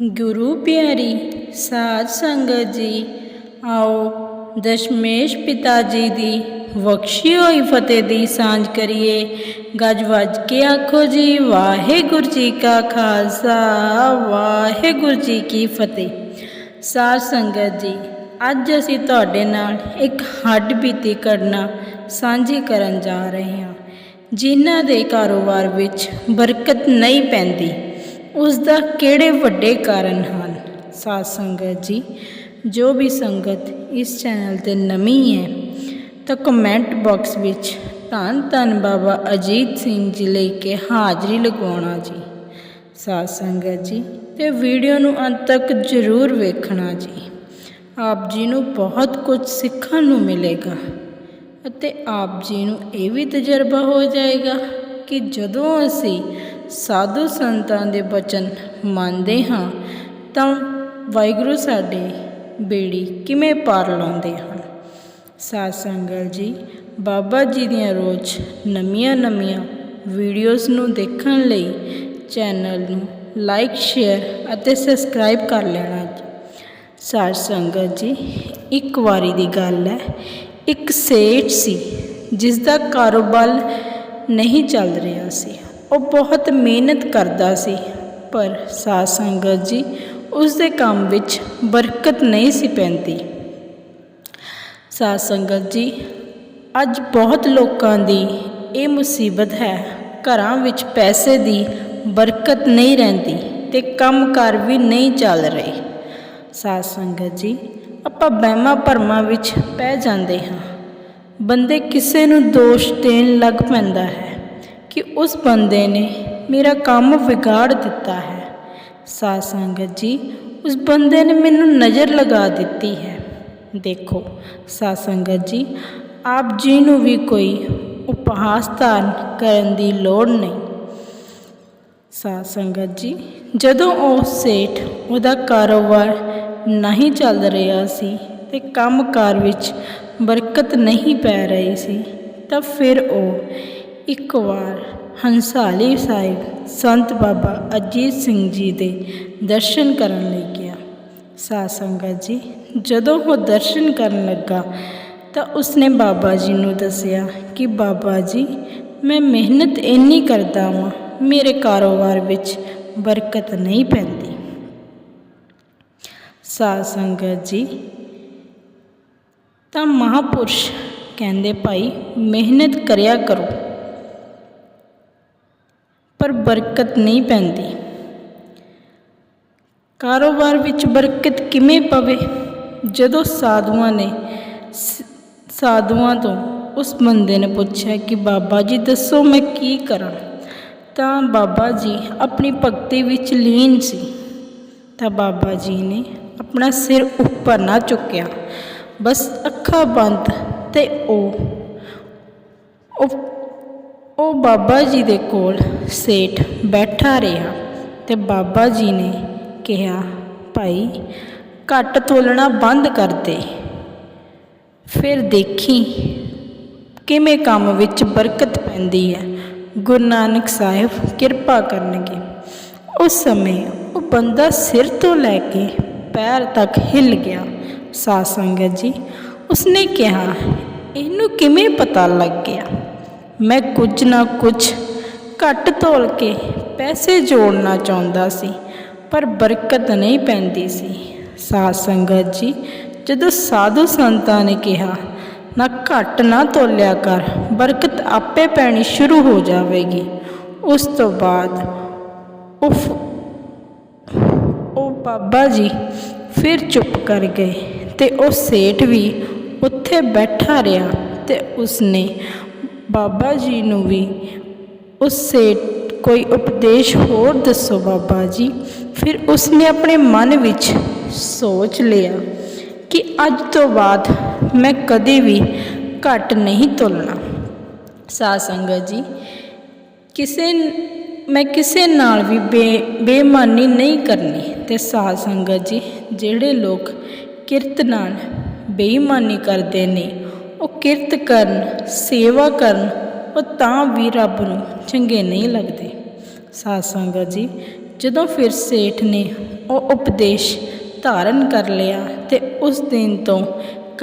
ਗੁਰੂ ਪਿਆਰੀ ਸਾਧ ਸੰਗਤ ਜੀ, ਆਓ ਦਸ਼ਮੇਸ਼ ਪਿਤਾ ਜੀ ਦੀ ਬਖਸ਼ੀ ਹੋਈ ਫਤਿਹ ਦੀ ਸਾਂਝ ਕਰੀਏ। ਗੱਜ ਵੱਜ ਕੇ ਆਖੋ ਜੀ, ਵਾਹਿਗੁਰੂ ਜੀ ਕਾ ਖਾਲਸਾ, ਵਾਹਿਗੁਰੂ ਜੀ ਕੀ ਫਤਿਹ। ਸਾਧ ਸੰਗਤ ਜੀ, ਅੱਜ ਅਸੀਂ ਤੁਹਾਡੇ ਨਾਲ ਇੱਕ ਹੱਡ ਬੀਤੀ ਕਰਨਾ ਸਾਂਝੀ ਕਰਨ ਜਾ ਰਹੇ ਹਾਂ, ਜਿਨ੍ਹਾਂ ਦੇ ਕਾਰੋਬਾਰ ਵਿੱਚ ਬਰਕਤ ਨਹੀਂ ਪੈਂਦੀ। ਉਸ ਦਾ ਕਿਹੜੇ ਵੱਡੇ ਕਾਰਨ ਹਨ? ਸਾਧ ਸੰਗਤ ਜੀ, ਜੋ ਵੀ ਸੰਗਤ ਇਸ ਚੈਨਲ ਤੇ ਨਵੀਂ ਹੈ, ਤਾਂ ਕਮੈਂਟ ਬਾਕਸ ਵਿੱਚ ਧੰਨ ਧੰਨ ਬਾਬਾ ਅਜੀਤ ਸਿੰਘ ਜੀ ਲਈ ਕੇ ਹਾਜ਼ਰੀ ਲਗਵਾਉਣਾ ਜੀ। ਸਾਧ ਸੰਗਤ ਜੀ, ਤੇ ਵੀਡੀਓ ਨੂੰ ਅੰਤ ਤੱਕ ਜ਼ਰੂਰ ਵੇਖਣਾ ਜੀ। ਆਪ ਜੀ ਨੂੰ ਬਹੁਤ ਕੁਝ ਸਿੱਖਣ ਨੂੰ ਮਿਲੇਗਾ ਅਤੇ ਆਪ ਜੀ ਨੂੰ ਇਹ ਵੀ ਤਜਰਬਾ ਹੋ ਜਾਏਗਾ ਕਿ ਜਦੋਂ ਅਸੀਂ ਸਾਧੂ ਸੰਤਾਂ ਦੇ ਬਚਨ ਮੰਨਦੇ ਹਾਂ, ਤਾਂ ਵਾਹਿਗੁਰੂ ਸਾਡੇ ਬੇੜੀ ਕਿਵੇਂ ਪਾਰ ਲਾਉਂਦੇ ਹਨ? ਸਾਧ ਸੰਗਤ ਜੀ, ਬਾਬਾ ਜੀ ਦੀਆਂ ਰੋਜ਼ ਨਵੀਆਂ ਨਵੀਆਂ ਵੀਡੀਓਜ਼ ਨੂੰ ਦੇਖਣ ਲਈ ਚੈਨਲ ਨੂੰ ਲਾਈਕ, ਸ਼ੇਅਰ ਅਤੇ ਸਬਸਕ੍ਰਾਈਬ ਕਰ ਲੈਣਾ ਜੀ। ਸਾਧ ਸੰਗਤ ਜੀ, ਇੱਕ ਵਾਰੀ ਦੀ ਗੱਲ ਹੈ, ਇੱਕ ਸੇਠ ਸੀ ਜਿਸ ਦਾ ਕਾਰੋਬਾਰ ਨਹੀਂ ਚੱਲ ਰਿਹਾ ਸੀ। ਉਹ ਬਹੁਤ ਮਿਹਨਤ ਕਰਦਾ ਸੀ, ਪਰ ਸਾਧ ਸੰਗਤ ਜੀ ਉਸ ਦੇ ਕੰਮ ਵਿੱਚ ਬਰਕਤ ਨਹੀਂ ਸੀ ਪੈਂਦੀ। ਸਾਧ ਸੰਗਤ ਜੀ, ਅੱਜ ਬਹੁਤ ਲੋਕਾਂ ਦੀ ਇਹ ਮੁਸੀਬਤ ਹੈ, ਘਰਾਂ ਵਿੱਚ ਪੈਸੇ ਦੀ ਬਰਕਤ ਨਹੀਂ ਰਹਿੰਦੀ ਤੇ ਕੰਮਕਾਰ ਵੀ ਨਹੀਂ ਚੱਲ ਰਹੇ। ਸਾਧ ਸੰਗਤ ਜੀ, ਆਪਾਂ ਵਹਿਮਾਂ ਭਰਮਾਂ ਵਿੱਚ ਪੈ ਜਾਂਦੇ ਹਾਂ। ਬੰਦੇ ਕਿਸੇ ਨੂੰ ਦੋਸ਼ ਦੇਣ ਲੱਗ ਪੈਂਦਾ ਹੈ। ਕਿ ਉਸ ਬੰਦੇ ਨੇ ਮੇਰਾ ਕੰਮ ਵਿਗਾੜ ਦਿੱਤਾ ਹੈ। ਸਾਧ ਸੰਗਤ ਜੀ, ਉਸ ਬੰਦੇ ਨੇ ਮੈਨੂੰ ਨਜ਼ਰ ਲਗਾ ਦਿੱਤੀ ਹੈ। ਦੇਖੋ, ਸਾਧ ਸੰਗਤ ਜੀ, ਆਪ ਜੀ ਨੂੰ ਵੀ ਕੋਈ ਉਪਹਾਸ ਧਾਰਨ ਕਰਨ ਦੀ ਲੋੜ ਨਹੀਂ। ਸਾਧ ਸੰਗਤ ਜੀ, ਜਦੋਂ ਉਹ ਸੇਠ ਉਹਦਾ ਕਾਰੋਬਾਰ ਨਹੀਂ ਚੱਲ ਰਿਹਾ ਸੀ ਤੇ ਕੰਮਕਾਰ ਵਿੱਚ ਬਰਕਤ ਨਹੀਂ ਪੈ ਰਹੀ ਸੀ, ਤਾਂ ਫਿਰ ਉਹ ਇੱਕ ਵਾਰ ਹੰਸਾਲੀ ਸਾਹਿਬ ਸੰਤ ਬਾਬਾ ਅਜੀਤ ਸਿੰਘ ਜੀ ਦੇ ਦਰਸ਼ਨ ਕਰਨ ਲਈ ਗਿਆ। ਸਾਧ ਸੰਗਤ ਜੀ, ਜਦੋਂ ਉਹ ਦਰਸ਼ਨ ਕਰਨ ਲੱਗਾ ਤਾਂ ਉਸਨੇ ਬਾਬਾ ਜੀ ਨੂੰ ਦੱਸਿਆ ਕਿ ਬਾਬਾ ਜੀ, ਮੈਂ ਮਿਹਨਤ ਇੰਨੀ ਕਰਦਾ ਵਾਂ, ਮੇਰੇ ਕਾਰੋਬਾਰ ਵਿੱਚ ਬਰਕਤ ਨਹੀਂ ਪੈਂਦੀ। ਸਾਧ ਸੰਗਤ ਜੀ, ਤਾਂ ਮਹਾਪੁਰਸ਼ ਕਹਿੰਦੇ, ਭਾਈ, ਮਿਹਨਤ ਕਰਿਆ ਕਰੋ। ਪਰ ਬਰਕਤ ਨਹੀਂ ਪੈਂਦੀ। ਕਾਰੋਬਾਰ ਵਿੱਚ ਬਰਕਤ ਕਿਵੇਂ ਪਵੇ? ਜਦੋਂ ਸਾਧੂਆਂ ਨੇ ਸਾਧੂਆਂ ਤੋਂ ਉਸ ਬੰਦੇ ਨੇ ਪੁੱਛਿਆ ਕਿ ਬਾਬਾ ਜੀ, ਦੱਸੋ ਮੈਂ ਕੀ ਕਰਾਂ? ਤਾਂ ਬਾਬਾ ਜੀ ਆਪਣੀ ਭਗਤੀ ਵਿੱਚ ਲੀਨ ਸੀ। ਤਾਂ ਬਾਬਾ ਜੀ ਨੇ ਆਪਣਾ ਸਿਰ ਉੱਪਰ ਨਾ ਚੁੱਕਿਆ। ਬਸ ਅੱਖਾਂ ਬੰਦ ਤੇ ਉਹ ਉਹ ਬਾਬਾ ਜੀ ਦੇ ਕੋਲ ਸੇਠ ਬੈਠਾ ਰਿਹਾ ਤੇ ਬਾਬਾ ਜੀ ਨੇ ਕਿਹਾ, ਭਾਈ, ਘੱਟ ਤੋਲਣਾ ਬੰਦ ਕਰ ਦੇ। ਫਿਰ ਦੇਖੀ ਕਿਵੇਂ ਕੰਮ ਵਿੱਚ ਬਰਕਤ ਪੈਂਦੀ ਹੈ। ਗੁਰੂ ਨਾਨਕ ਸਾਹਿਬ ਕਿਰਪਾ ਕਰਨਗੇ। ਉਸ ਸਮੇਂ ਉਹ ਬੰਦਾ ਸਿਰ ਤੋਂ ਲੈ ਕੇ ਪੈਰ ਤੱਕ ਹਿੱਲ ਗਿਆ। ਸਾਧ ਸੰਗਤ ਜੀ, ਉਸਨੇ ਕਿਹਾ, ਇਹਨੂੰ ਕਿਵੇਂ ਪਤਾ ਲੱਗ ਗਿਆ? ਮੈਂ ਕੁਝ ਨਾ ਕੁਝ ਘੱਟ ਤੋਲ ਕੇ ਪੈਸੇ ਜੋੜਨਾ ਚਾਹੁੰਦਾ ਸੀ, ਪਰ ਬਰਕਤ ਨਹੀਂ ਪੈਂਦੀ ਸੀ। ਸਾਧ ਸੰਗਤ ਜੀ, ਜਦੋਂ ਸਾਧੂ ਸੰਤਾਂ ਨੇ ਕਿਹਾ, ਨਾ ਘੱਟ ਨਾ ਤੋਲਿਆ ਕਰ, ਬਰਕਤ ਆਪੇ ਪੈਣੀ ਸ਼ੁਰੂ ਹੋ ਜਾਵੇਗੀ। ਉਸ ਤੋਂ ਬਾਅਦ ਉਫ, ਉਹ ਬਾਬਾ ਜੀ ਫਿਰ ਚੁੱਪ ਕਰ ਗਏ ਤੇ ਉਹ ਸੇਠ ਵੀ ਉੱਥੇ ਬੈਠਾ ਰਿਹਾ ਤੇ ਉਸਨੇ ਬਾਬਾ ਜੀ ਨੂੰ ਵੀ ਉਸ ਸੇਠ ਕੋਈ ਉਪਦੇਸ਼ ਹੋਰ ਦੱਸੋ ਬਾਬਾ ਜੀ। ਫਿਰ ਉਸਨੇ ਆਪਣੇ ਮਨ ਵਿੱਚ ਸੋਚ ਲਿਆ ਕਿ ਅੱਜ ਤੋਂ ਬਾਅਦ ਮੈਂ ਕਦੇ ਵੀ ਘੱਟ ਨਹੀਂ ਤੁਲਣਾ ਸਾਧ ਸੰਗਤ ਜੀ, ਕਿਸੇ ਮੈਂ ਕਿਸੇ ਨਾਲ ਵੀ ਬੇ, ਬੇਮਾਨੀ ਨਹੀਂ ਕਰਨੀ। ਤੇ ਸਾਧ ਸੰਗਤ ਜੀ, ਜਿਹੜੇ ਲੋਕ ਕਿਰਤ ਨਾਲ ਬੇਈਮਾਨੀ ਕਰਦੇ ਨੇ ਉਹ ਕਿਰਤ ਕਰਨ, ਸੇਵਾ ਕਰਨ, ਉਹ ਤਾਂ ਵੀ ਰੱਬ ਨੂੰ ਚੰਗੇ ਨਹੀਂ ਲੱਗਦੇ। ਸਾਧ ਸੰਗਤ ਜੀ, ਜਦੋਂ ਫਿਰ ਸੇਠ ਨੇ ਉਹ ਉਪਦੇਸ਼ ਧਾਰਨ ਕਰ ਲਿਆ ਤੇ ਉਸ ਦਿਨ ਤੋਂ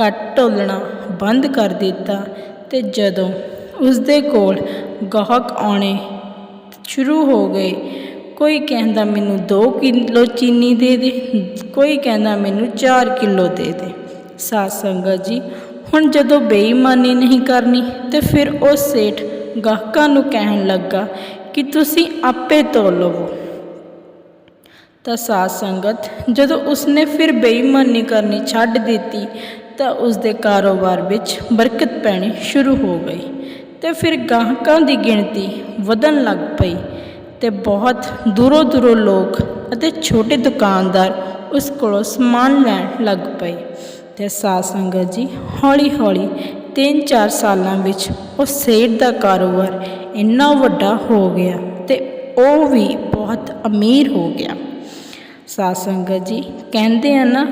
ਘੱਟ ਢੋਲਣਾ ਬੰਦ ਕਰ ਦਿੱਤਾ ਤੇ ਜਦੋਂ ਉਸ ਦੇ ਕੋਲ ਗਾਹਕ ਆਉਣੇ ਸ਼ੁਰੂ ਹੋ ਗਏ, ਕੋਈ ਕਹਿੰਦਾ ਮੈਨੂੰ 2 ਕਿਲੋ ਚੀਨੀ ਦੇ ਦੇ, ਕੋਈ ਕਹਿੰਦਾ ਮੈਨੂੰ 4 ਕਿਲੋ ਦੇ ਦੇ। ਸਾਧ ਸੰਗਤ ਜੀ ਹੁਣ ਜਦੋਂ ਬੇਈਮਾਨੀ ਨਹੀਂ ਕਰਨੀ ਤੇ ਫਿਰ ਉਹ ਸੇਠ ਗਾਹਕਾਂ ਨੂੰ ਕਹਿਣ ਲੱਗਾ ਕਿ ਤੁਸੀਂ ਆਪੇ ਤੋਲ ਲਵੋ। ਤਾਂ ਸਾਧ ਸੰਗਤ, ਜਦੋਂ ਉਸਨੇ ਫਿਰ ਬੇਈਮਾਨੀ ਕਰਨੀ ਛੱਡ ਦਿੱਤੀ, ਤਾਂ ਉਸਦੇ ਕਾਰੋਬਾਰ ਵਿੱਚ ਬਰਕਤ ਪੈਣੀ ਸ਼ੁਰੂ ਹੋ ਗਈ ਤੇ ਫਿਰ ਗਾਹਕਾਂ ਦੀ ਗਿਣਤੀ ਵਧਣ ਲੱਗ ਪਈ ਤੇ ਬਹੁਤ ਦੂਰੋਂ ਦੂਰੋਂ ਲੋਕ ਅਤੇ ਛੋਟੇ ਦੁਕਾਨਦਾਰ ਉਸ ਕੋਲੋਂ ਸਮਾਨ ਲੈਣ ਲੱਗ ਪਏ। ਤੇ ਸਾਧ ਸੰਗਤ ਜੀ, ਹੌਲੀ ਹੌਲੀ 3-4 ਸਾਲਾਂ ਵਿੱਚ ਉਹ ਸੇਠ ਦਾ ਕਾਰੋਬਾਰ ਇੰਨਾ ਵੱਡਾ ਹੋ ਗਿਆ ਤੇ ਉਹ ਵੀ ਬਹੁਤ ਅਮੀਰ ਹੋ ਗਿਆ। ਸਾਧ ਸੰਗਤ ਜੀ, ਕਹਿੰਦੇ ਆ ਨਾ,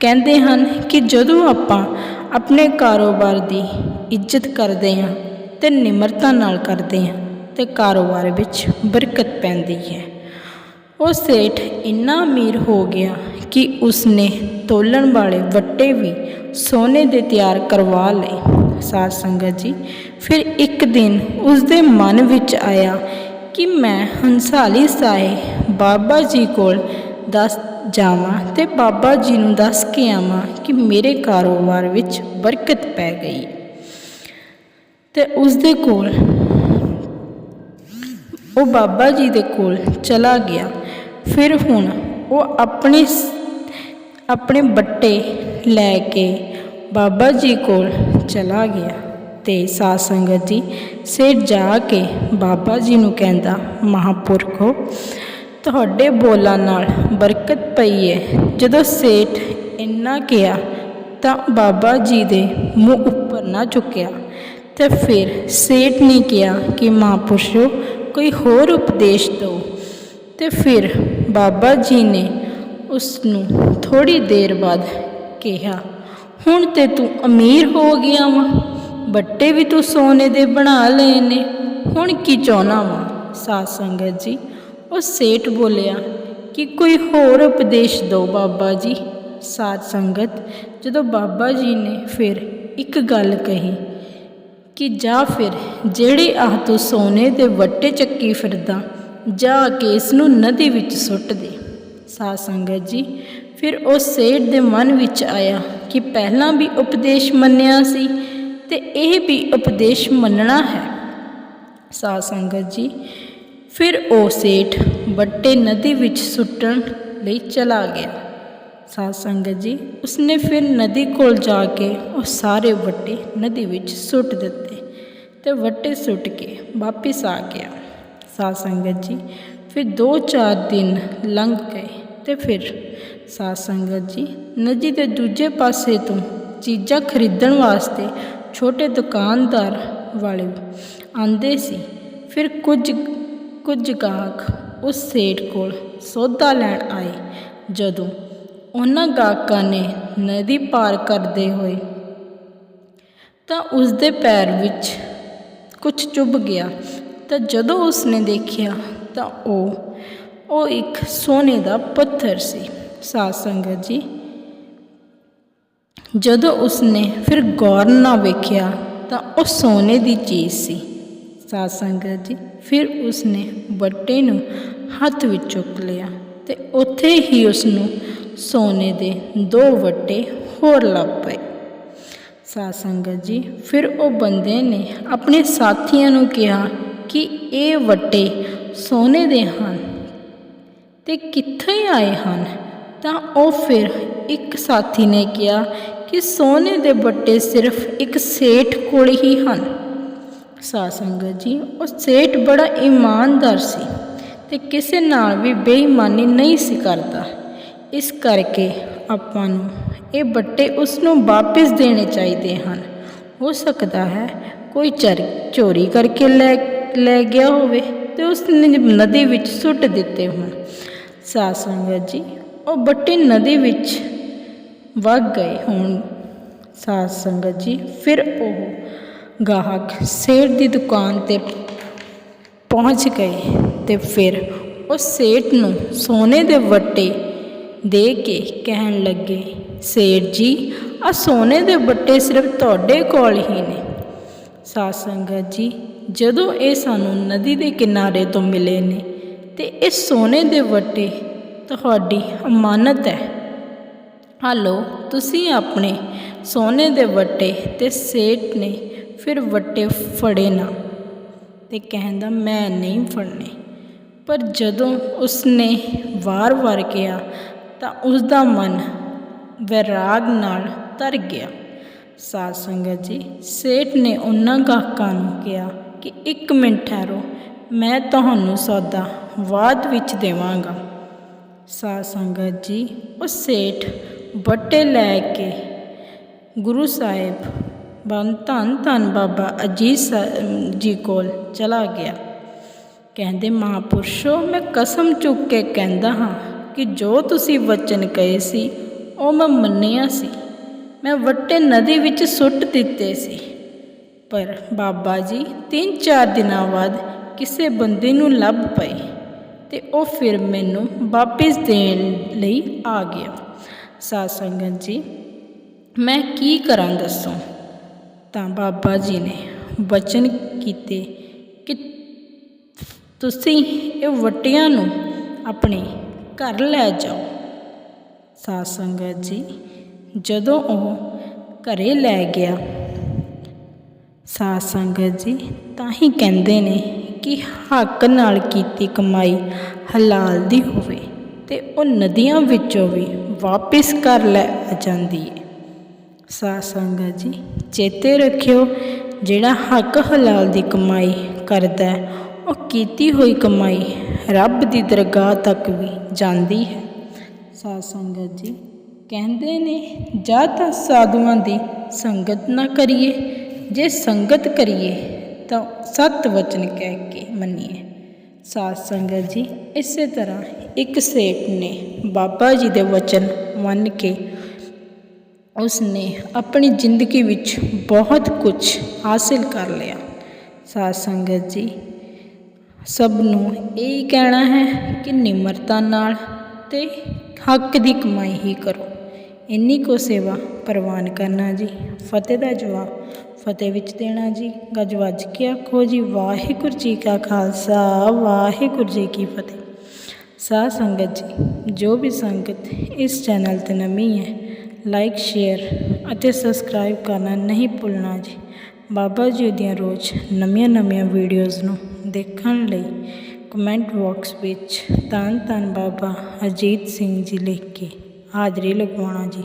ਕਹਿੰਦੇ ਹਨ ਕਿ ਜਦੋਂ ਆਪਾਂ ਆਪਣੇ ਕਾਰੋਬਾਰ ਦੀ ਇੱਜ਼ਤ ਕਰਦੇ ਹਾਂ ਤੇ ਨਿਮਰਤਾ ਨਾਲ ਕਰਦੇ ਹਾਂ ਤੇ ਕਾਰੋਬਾਰ ਵਿੱਚ ਬਰਕਤ ਪੈਂਦੀ ਹੈ। ਉਹ ਸੇਠ ਇੰਨਾ ਅਮੀਰ ਹੋ ਗਿਆ ਕਿ ਉਸਨੇ ਤੋਲਣ ਵਾਲੇ ਵੱਟੇ ਵੀ ਸੋਨੇ ਦੇ ਤਿਆਰ ਕਰਵਾ ਲਏ। ਸਾਧ ਸੰਗਤ ਜੀ, ਫਿਰ ਇੱਕ ਦਿਨ ਉਸਦੇ ਮਨ ਵਿੱਚ ਆਇਆ ਕਿ ਮੈਂ ਹੰਸਾਲੀ ਸਾਹਿਬ ਬਾਬਾ ਜੀ ਕੋਲ ਦੱਸ ਜਾਵਾਂ ਤੇ ਬਾਬਾ ਜੀ ਨੂੰ ਦੱਸ ਕੇ ਆਵਾਂ ਕਿ ਮੇਰੇ ਕਾਰੋਬਾਰ ਵਿੱਚ ਬਰਕਤ ਪੈ ਗਈ। ਤੇ ਉਸਦੇ ਕੋਲ ਉਹ ਬਾਬਾ ਜੀ ਦੇ ਕੋਲ ਚਲਾ ਗਿਆ। ਫਿਰ ਹੁਣ ਉਹ ਆਪਣੇ ਆਪਣੇ ਬੱਟੇ ਲੈ ਕੇ ਬਾਬਾ ਜੀ ਕੋਲ ਚਲਾ ਗਿਆ ਤੇ ਸਾਧ ਸੰਗਤ ਜੀ ਸੇਠ ਜਾ ਕੇ ਬਾਬਾ ਜੀ ਨੂੰ ਕਹਿੰਦਾ, ਮਹਾਪੁਰਖੋ ਤੁਹਾਡੇ ਬੋਲਾਂ ਨਾਲ ਬਰਕਤ ਪਈ ਹੈ ਜਦੋਂ ਸੇਠ ਇੰਨਾ ਕਿਹਾ ਤਾਂ ਬਾਬਾ ਜੀ ਦੇ ਮੂੰਹ ਉੱਪਰ ਨਾ ਚੁੱਕਿਆ ਤੇ ਫਿਰ ਸੇਠ ਨੇ ਕਿਹਾ ਕਿ, ਮਹਾਂਪੁਰਸ਼ੋ, ਕੋਈ ਹੋਰ ਉਪਦੇਸ਼ ਦਿਓ। ਤੇ ਫਿਰ ਬਾਬਾ ਜੀ ਨੇ ਉਸ ਨੂੰ ਥੋੜੀ ਦੇਰ ਬਾਅਦ ਕਿਹਾ, ਹੁਣ ਤੇ ਤੂੰ ਅਮੀਰ ਹੋ ਗਿਆ ਵਾ ਬੱਟੇ ਵੀ ਤੂੰ ਸੋਨੇ ਦੇ ਬਣਾ ਲਏ ਨੇ, ਹੁਣ ਕੀ ਚਾਹਨਾ ਵਾ? ਸਾਧ ਸੰਗਤ ਜੀ, ਉਹ ਸੇਠ ਬੋਲਿਆ, ਕਿ ਕੋਈ ਹੋਰ ਉਪਦੇਸ਼ ਦਿਓ ਬਾਬਾ ਜੀ? ਸਾਧ ਸੰਗਤ ਜਦੋਂ ਬਾਬਾ ਜੀ ਨੇ ਫਿਰ ਇੱਕ ਗੱਲ ਕਹੀ ਕਿ ਜਾ ਫਿਰ ਜਿਹੜੇ ਆਹ ਤੂੰ ਸੋਨੇ ਦੇ ਵੱਟੇ ਚੱਕੀ ਫਿਰਦਾ, ਜਾ ਕੇ ਇਸ ਨੂੰ ਨਦੀ ਵਿੱਚ ਸੁੱਟ ਦੇ। ਸਾਧ ਸੰਗਤ ਜੀ। ਫਿਰ ਉਹ ਸੇਠ ਦੇ ਮਨ ਵਿੱਚ ਆਇਆ ਕਿ ਪਹਿਲਾਂ ਵੀ ਉਪਦੇਸ਼ ਮੰਨਿਆ ਸੀ ਤੇ ਇਹ ਵੀ ਉਪਦੇਸ਼ ਮੰਨਣਾ ਹੈ। ਸਾਧ ਸੰਗਤ ਜੀ, ਫਿਰ ਉਹ ਸੇਠ ਵੱਟੇ ਨਦੀ ਵਿੱਚ ਸੁੱਟਣ ਲਈ ਚਲਾ ਗਿਆ। ਸਾਧ ਸੰਗਤ ਜੀ, ਉਸਨੇ ਫਿਰ ਨਦੀ ਕੋਲ ਜਾ ਕੇ ਉਹ ਸਾਰੇ ਵੱਟੇ ਨਦੀ ਵਿੱਚ ਸੁੱਟ ਦਿੱਤੇ ਤੇ ਵੱਟੇ ਸੁੱਟ ਕੇ ਵਾਪਿਸ ਆ ਗਿਆ। ਸਾਧ ਸੰਗਤ ਜੀ, ਫਿਰ 2-4 ਦਿਨ ਲੰਘ ਗਏ। ਤੇ ਫਿਰ, ਸਾਧ ਸੰਗਤ ਜੀ, ਨਦੀ ਦੇ ਦੂਜੇ ਪਾਸੇ ਤੋਂ ਚੀਜ਼ਾਂ ਖਰੀਦਣ ਵਾਸਤੇ ਛੋਟੇ ਦੁਕਾਨਦਾਰ ਵਾਲੇ ਆਂਦੇ ਸੀ। ਫਿਰ ਕੁਝ ਕੁਝ ਗਾਹਕ ਉਸ ਸੇਠ ਕੋਲ ਸੌਦਾ ਲੈਣ ਆਏ। ਜਦੋਂ ਉਹਨਾਂ ਗਾਹਕਾਂ ਨੇ ਨਦੀ ਪਾਰ ਕਰਦੇ ਹੋਏ ਤਾਂ ਉਸ ਦੇ ਪੈਰ ਵਿੱਚ ਕੁਝ ਚੁੱਭ ਗਿਆ। ਤਾਂ ਜਦੋਂ ਉਸਨੇ ਦੇਖਿਆ ਤਾਂ ਉਹ ਉਹ ਇੱਕ ਸੋਨੇ ਦਾ ਪੱਥਰ ਸੀ। ਸਾਧ ਸੰਗਤ ਜੀ, ਜਦੋਂ ਉਸਨੇ ਫਿਰ ਗੌਰ ਨਾਲ ਵੇਖਿਆ ਤਾਂ ਉਹ ਸੋਨੇ ਦੀ ਚੀਜ਼ ਸੀ। ਸਾਧ ਸੰਗਤ ਜੀ, ਫਿਰ ਉਸਨੇ ਵੱਟੇ ਨੂੰ ਹੱਥ ਵਿੱਚ ਚੁੱਕ ਲਿਆ ਤੇ ਉੱਥੇ ਹੀ ਉਸਨੂੰ ਸੋਨੇ ਦੇ ਦੋ ਵੱਟੇ ਹੋਰ ਲੱਭ ਪਏ। ਸਾਧ ਸੰਗਤ ਜੀ, ਫਿਰ ਉਹ ਬੰਦੇ ਨੇ ਆਪਣੇ ਸਾਥੀਆਂ ਨੂੰ ਕਿਹਾ ਕਿ ਇਹ ਵੱਟੇ ਸੋਨੇ ਦੇ ਹਨ। ਤੇ ਕਿੱਥੇ ਆਏ ਹਨ? ਤਾਂ ਉਹ ਫਿਰ ਇੱਕ ਸਾਥੀ ਨੇ ਕਿਹਾ ਕਿ ਸੋਨੇ ਦੇ ਬੱਟੇ ਸਿਰਫ ਇੱਕ ਸੇਠ ਕੋਲ ਹੀ ਹਨ। ਸਾਧ ਸੰਗਤ ਜੀ, ਉਹ ਸੇਠ ਬੜਾ ਇਮਾਨਦਾਰ ਸੀ ਤੇ ਕਿਸੇ ਨਾਲ ਵੀ ਬੇਈਮਾਨੀ ਨਹੀਂ ਸੀ ਕਰਦਾ। ਇਸ ਕਰਕੇ ਆਪਾਂ ਨੂੰ ਇਹ ਬੱਟੇ ਉਸ ਨੂੰ ਵਾਪਸ ਦੇਣੇ ਚਾਹੀਦੇ ਹਨ। ਹੋ ਸਕਦਾ ਹੈ ਕੋਈ ਚਰ, ਚੋਰੀ ਕਰਕੇ ਲੈ ਲੈ ਗਿਆ ਹੋਵੇ ਤੇ ਉਸ ਨੇ ਨਦੀ ਵਿੱਚ ਸੁੱਟ ਦਿੱਤੇ ਹੋਣ। ਸਾਧ ਸੰਗਤ ਜੀ, ਉਹ ਬੱਟੇ ਨਦੀ ਵਿੱਚ ਵਗ ਗਏ ਹੋਣ। ਸਾਧ ਸੰਗਤ ਜੀ, ਫਿਰ ਉਹ ਗਾਹਕ ਸੇਠ ਦੀ ਦੁਕਾਨ ਤੇ ਪਹੁੰਚ ਗਏ ਤੇ ਫਿਰ ਉਹ ਸੇਠ ਨੂੰ ਸੋਨੇ ਦੇ ਵੱਟੇ ਦੇ ਕੇ ਕਹਿਣ ਲੱਗੇ, ਸੇਠ ਜੀ ਆ ਸੋਨੇ ਦੇ ਵੱਟੇ ਸਿਰਫ ਤੁਹਾਡੇ ਕੋਲ ਹੀ ਨੇ। ਸਾਧ ਸੰਗਤ ਜੀ, ਜਦੋਂ ਇਹ ਸਾਨੂੰ ਨਦੀ ਦੇ ਕਿਨਾਰੇ ਤੋਂ ਮਿਲੇ ਨੇ ਤੇ ਇਹ ਸੋਨੇ ਦੇ ਵੱਟੇ ਤੁਹਾਡੀ ਅਮਾਨਤ ਹੈ। ਹਾਲੋ, ਤੁਸੀਂ ਆਪਣੇ ਸੋਨੇ ਦੇ ਵੱਟੇ ਤੇ ਸੇਠ ਨੇ ਫਿਰ ਵੱਟੇ ਫੜੇ ਨਾ ਤੇ ਕਹਿੰਦਾ, ਮੈਂ ਨਹੀਂ ਫੜਨੇ। ਪਰ ਜਦੋਂ ਉਸਨੇ ਵਾਰ-ਵਾਰ ਕਿਹਾ, ਤਾਂ ਉਸ ਦਾ ਮਨ ਵਿਰਾਗ ਨਾਲ ਤਰ ਗਿਆ। ਸਾਧ ਸੰਗਤ ਜੀ, ਸੇਠ ਨੇ ਉਹਨਾਂ ਗਾਹਕਾਂ ਨੂੰ ਕਿਹਾ ਕਿ ਇੱਕ ਮਿੰਟ ਠਹਿਰੋ, ਮੈਂ ਤੁਹਾਨੂੰ ਸੌਦਾ ਬਾਅਦ ਵਿੱਚ ਦੇਵਾਂਗਾ। ਸਾਧ ਸੰਗਤ ਜੀ ਉਹ ਸੇਠ ਵੱਟੇ ਲੈ ਕੇ ਗੁਰੂ ਸਾਹਿਬ ਬਨ ਧੰਨ ਧੰਨ ਬਾਬਾ ਅਜੀਤ ਸਾਹਿਬ ਜੀ ਕੋਲ ਚਲਾ ਗਿਆ। ਕਹਿੰਦੇ, ਮਹਾਪੁਰਸ਼ੋ, ਮੈਂ ਕਸਮ ਚੁੱਕ ਕੇ ਕਹਿੰਦਾ ਹਾਂ ਕਿ ਜੋ ਤੁਸੀਂ ਵਚਨ ਕਹੇ ਸੀ, ਉਹ ਮੈਂ ਮੰਨਿਆ ਸੀ। ਮੈਂ ਵੱਟੇ ਨਦੀ ਵਿੱਚ ਸੁੱਟ ਦਿੱਤੇ ਸੀ। ਪਰ ਬਾਬਾ ਜੀ, ਤਿੰਨ ਚਾਰ ਦਿਨਾਂ ਬਾਅਦ ਕਿਸੇ ਬੰਦੇ ਨੂੰ ਲੱਭ ਪਏ। ਤੇ ਉਹ ਫਿਰ ਮੈਨੂੰ ਵਾਪਿਸ ਦੇਣ ਲਈ ਆ ਗਿਆ। ਸਾਧ ਸੰਗਤ ਜੀ, ਮੈਂ ਕੀ ਕਰਾਂ ਦੱਸੋ? ਤਾਂ ਬਾਬਾ ਜੀ ਨੇ ਵਚਨ ਕੀਤੇ ਕਿ ਤੁਸੀਂ ਇਹ ਵਟਿਆਂ ਨੂੰ ਆਪਣੇ ਘਰ ਲੈ ਜਾਓ। ਸਾਧ ਸੰਗਤ ਜੀ, ਜਦੋਂ ਉਹ ਘਰੇ ਲੈ ਗਿਆ, ਸਾਧ ਸੰਗਤ ਜੀ ਤਾਂ ਹੀ ਕਹਿੰਦੇ ਨੇ ਕਿ ਹੱਕ ਨਾਲ ਕੀਤੀ ਕਮਾਈ ਹਲਾਲ ਦੀ ਹੋਵੇ ਤੇ ਉਹ ਨਦੀਆਂ ਵਿੱਚੋਂ ਵੀ ਵਾਪਿਸ ਕਰ ਲੈ ਜਾਂਦੀ ਹੈ ਸਾਧ ਸੰਗਤ ਜੀ, ਚੇਤੇ ਰੱਖਿਓ, ਜਿਹੜਾ ਹੱਕ ਹਲਾਲ ਦੀ ਕਮਾਈ ਕਰਦਾ ਉਹ ਕੀਤੀ ਹੋਈ ਕਮਾਈ ਰੱਬ ਦੀ ਦਰਗਾਹ ਤੱਕ ਵੀ ਜਾਂਦੀ ਹੈ। ਸਾਧ ਸੰਗਤ ਜੀ, ਕਹਿੰਦੇ ਨੇ, ਜਾਂ ਤਾਂ ਸਾਧੂਆਂ ਦੀ ਸੰਗਤ ਨਾ ਕਰੀਏ, ਜੇ ਸੰਗਤ ਕਰੀਏ ਤਾਂ ਸਤ ਵਚਨ ਕਹਿ ਕੇ ਮੰਨੀਏ। ਸਾਧ ਸੰਗਤ ਜੀ, ਇਸੇ ਤਰ੍ਹਾਂ ਇੱਕ ਸੇਠ ਨੇ ਬਾਬਾ ਜੀ ਦੇ ਵਚਨ ਮੰਨ ਕੇ ਉਸ ਨੇ ਆਪਣੀ ਜ਼ਿੰਦਗੀ ਵਿੱਚ ਬਹੁਤ ਕੁਝ ਹਾਸਿਲ ਕਰ ਲਿਆ। ਸਾਧ ਸੰਗਤ ਜੀ, ਸਭ ਨੂੰ ਇਹ ਕਹਿਣਾ ਹੈ ਕਿ ਨਿਮਰਤਾ ਨਾਲ ਤੇ ਹੱਕ ਦੀ ਕਮਾਈ ਹੀ ਕਰੋ। ਇੰਨੀ ਕੋ ਸੇਵਾ ਪ੍ਰਵਾਨ ਕਰਨਾ ਜੀ। ਫਤਿਹ ਦਾ ਜਵਾਬ ਫਤਿਹ ਵਿੱਚ ਦੇਣਾ ਜੀ। ਗੱਜ ਵੱਜ ਕੇ ਆਖੋ ਜੀ, ਵਾਹਿਗੁਰੂ ਜੀ ਕਾ ਖਾਲਸਾ, ਵਾਹਿਗੁਰੂ ਜੀ ਕੀ ਫਤਿਹ। ਸਾਧ ਸੰਗਤ ਜੀ, ਜੋ ਵੀ ਸੰਗਤ ਇਸ ਚੈਨਲ ਤੇ ਨਵੀਂ ਹੈ, ਲਾਈਕ, ਸ਼ੇਅਰ ਅਤੇ ਸਬਸਕ੍ਰਾਈਬ ਕਰਨਾ ਨਹੀਂ ਭੁੱਲਣਾ ਜੀ। ਬਾਬਾ ਜੀ ਦੀਆਂ ਰੋਜ਼ ਨਵੀਆਂ ਨਵੀਆਂ ਵੀਡੀਓਜ਼ ਨੂੰ ਦੇਖਣ ਲਈ ਕਮੈਂਟ ਬਾਕਸ ਵਿੱਚ ਧੰਨ ਧੰਨ ਬਾਬਾ ਅਜੀਤ ਸਿੰਘ ਜੀ ਲਿਖ ਕੇ ਹਾਜ਼ਰੀ ਲਗਵਾਉਣਾ ਜੀ।